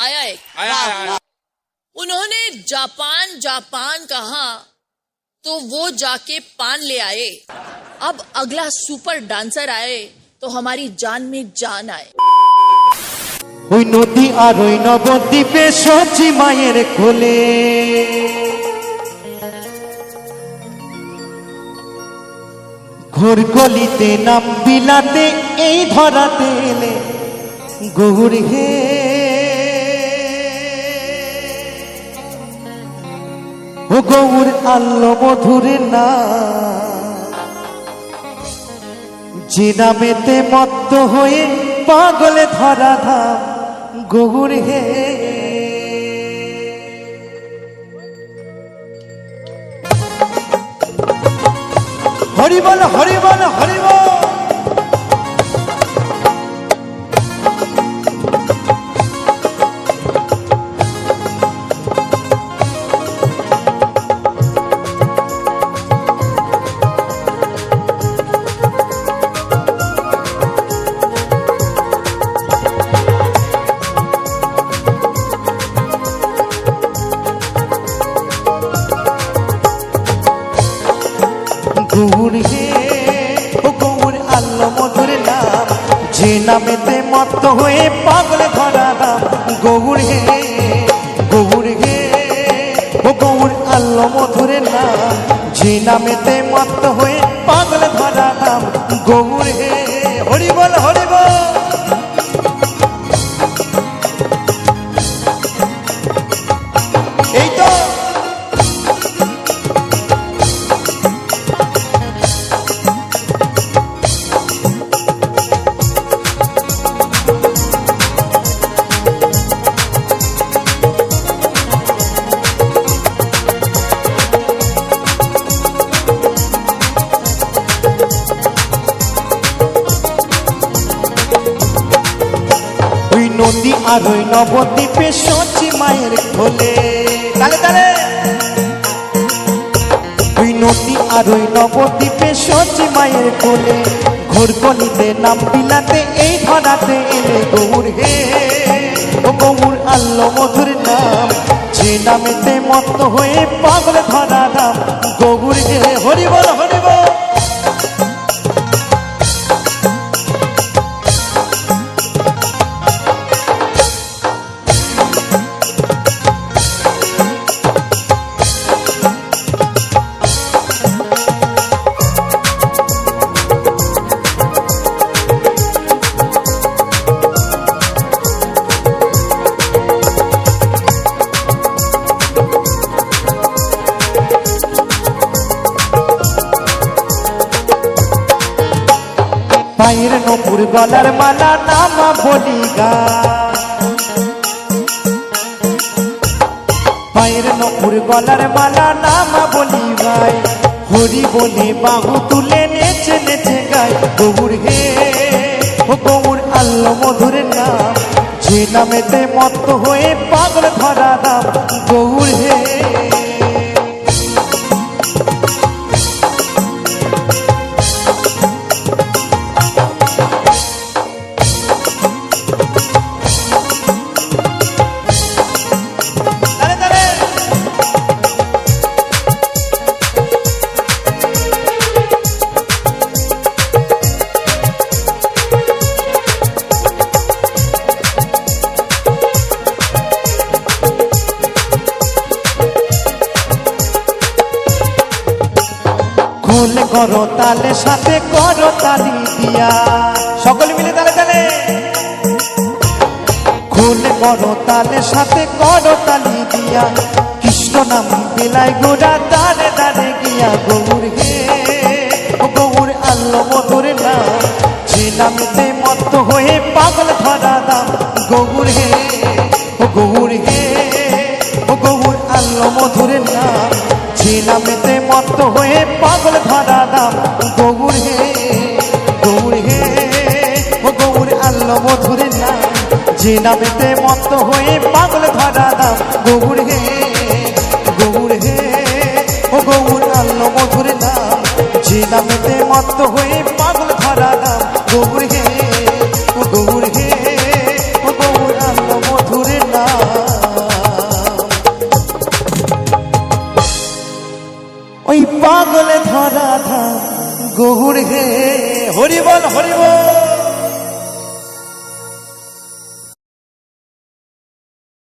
आया है आया वाह। आया, आया उन्होंने जापान जापान कहा तो वो जाके पान ले आए अब अगला सुपर डांसर आए तो हमारी जान में जान आए ওই নদী আর ওই নবদ্বীপে সচি মায়ের কোলে ঘোর গলিতে নাম বিলাতে এই ধরাতে এলে গৌর হে গৌর আল্ল মধুরে না। যে নামেতে মত্ত হয়ে পাগলে ধরা ধাম গৌর হে। হরিবল হরিবল হরিবল। যে নামেতে মত্ত হয়ে পাগল ধরা নাম গৌর হে গৌর হে। ও গৌর আল্ল মধুরে নাম যে নামেতে মত্ত হয়ে পাগল ধরা নাম গৌর হে। হরি বল হরি বল। নদী আর ওই নবদ্বীপে সচি মায়ের খোলে। তালে তালে। ওই নদী আর ওই নবদ্বীপে সচি মায়ের কোলে ঘোর গলিতে নাম বিলাতে, এই ধরাতে এলে গৌর হে। ও গৌর আল্ল মধুর নাম, যে নামেতে মত্ত হয়ে পাগল ধরা নাম গৌর হে। হরি বল, হরি পায়ের নপুর গলার মালা নামা বলি গা। পায়ের নপুর গলার মালা নামা বলি গাই হরি বলে বাহু তুলে নেচে নেচে গাই গৌর হে। ও গৌর আল্ল মধুর নাম, যে নামেতে মত্ত হয়ে পাগল ধরা নাম গৌর হে। খোলে করো তালে, সাথে করো তালি দিয়া। সকলে মিলে তালে তালে। খোলে করো তালে, সাথে করো তালি দিয়া। কৃষ্ণ নাম বেলায় গোড়া দাঁড়ে দাঁড়ে গিয়া গৌর হে। গৌর আল্ল মধুর নাম, যে নামেতে মত্ত হয়ে পাগল ধরা দাম, গৌর হে। গৌর হে গৌর আল্ল মধুর নাম, যে নামেতে মত্ত হয়ে পাগল দাম গৌর হে গৌর হে, ও গৌর আল্ল মধুরের নাম যে নামেতে মত হয়ে পাগল ধরা দাম গৌর হে গৌর হে, ও গৌর আল্ল মধুর নাম যে নামেতে মত হয়ে পাগল ধরা দাম গৌর ধরা ধাম গৌর হে হরিবল হরিবল।